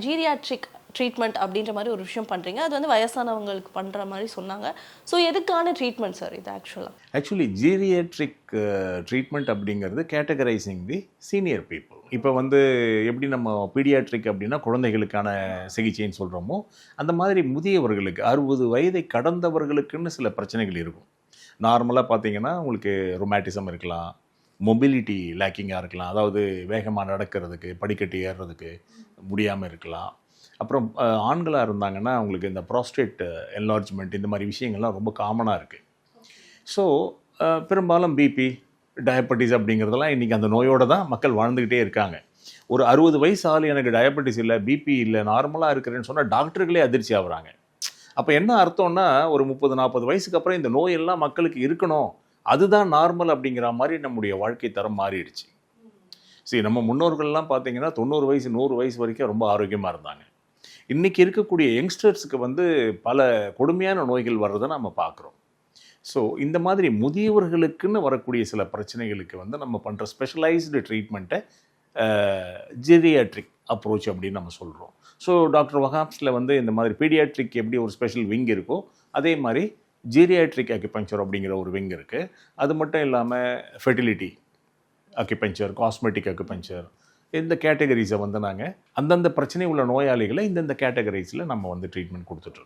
Geriatric treatment அப்படின்ற மாதிரி ஒரு விஷயம் பண்ணுறீங்க அது வந்து வயசானவங்களுக்கு பண்ணுற மாதிரி சொன்னாங்க. ஸோ எதுக்கான ட்ரீட்மெண்ட் சார் இது ஆக்சுவலாக ஆக்சுவலி ஜீரியாட்ரிக் ட்ரீட்மெண்ட் அப்படிங்கிறது கேட்டகரைசிங் தி சீனியர் பீப்புள் இப்போ வந்து எப்படி நம்ம பீடியாட்ரிக் அப்படின்னா குழந்தைகளுக்கான சிகிச்சைன்னு சொல்கிறோமோ அந்த மாதிரி முதியவர்களுக்கு அறுபது வயதை கடந்தவர்களுக்குன்னு சில பிரச்சனைகள் இருக்கும். நார்மலாக பார்த்தீங்கன்னா உங்களுக்கு ரொமாட்டிசம் இருக்கலாம். மொபிலிட்டி லேக்கிங்காக இருக்கலாம். அதாவது வேகமாக நடக்கிறதுக்கு படிக்கட்டு ஏறுறதுக்கு முடியாமல் இருக்கலாம். அப்புறம் ஆண்களாக இருந்தாங்கன்னா அவங்களுக்கு இந்த ப்ராஸ்டேட் என்லார்ஜ்மெண்ட் இந்த மாதிரி விஷயங்கள்லாம் ரொம்ப காமனாக இருக்குது ஸோ பெரும்பாலும் பிபி டயபெட்டிஸ் அப்படிங்கிறதெல்லாம் இன்றைக்கி அந்த நோயோடு தான் மக்கள் வாழ்ந்துக்கிட்டே இருக்காங்க. ஒரு அறுபது வயசு ஆள் எனக்கு டயபெட்டிஸ் இல்லை பிபி இல்லை நார்மலாக இருக்கிறேன்னு சொன்னால் டாக்டர்களே அதிர்ச்சி ஆகுறாங்க. அப்போ என்ன அர்த்தம்னா ஒரு முப்பது நாற்பது வயசுக்கு அப்புறம் இந்த நோயெல்லாம் மக்களுக்கு இருக்கணும். அதுதான் நார்மல் அப்படிங்கிற மாதிரி நம்முடைய வாழ்க்கை தரம் மாறிடுச்சு. சரி நம்ம முன்னோர்கள்லாம் பார்த்தீங்கன்னா தொண்ணூறு வயசு நூறு வயசு வரைக்கும் ரொம்ப ஆரோக்கியமாக இருந்தாங்க. இன்றைக்கி இருக்கக்கூடிய யங்ஸ்டர்ஸுக்கு வந்து பல கொடுமையான நோய்கள் வர்றதை நம்ம பார்க்குறோம். ஸோ இந்த மாதிரி முதியவர்களுக்குன்னு வரக்கூடிய சில பிரச்சனைகளுக்கு வந்து நம்ம பண்ணுற ஸ்பெஷலைஸ்டு ட்ரீட்மெண்ட்டை ஜெரியாட்ரிக் அப்ரோச் அப்படின்னு நம்ம சொல்கிறோம் ஸோ டாக்டர் வகாப்ஸில் வந்து இந்த மாதிரி பீடியாட்ரிக் எப்படி ஒரு ஸ்பெஷல் விங் இருக்கோ அதே மாதிரி ஜீரியாட்ரிக் அக்யூபஞ்சர் அப்படிங்கிற ஒரு விங் இருக்குது அது மட்டும் இல்லாமல் ஃபெர்டிலிட்டி அக்யூபஞ்சர் காஸ்மெட்டிக் அக்யூபஞ்சர் இந்த கேட்டகரிஸை வந்து நாங்கள் அந்தந்த பிரச்சனை உள்ள நோயாளிகளை இந்தந்த கேட்டகரிஸில் நம்ம வந்து ட்ரீட்மெண்ட் கொடுத்துட்ருக்கோம்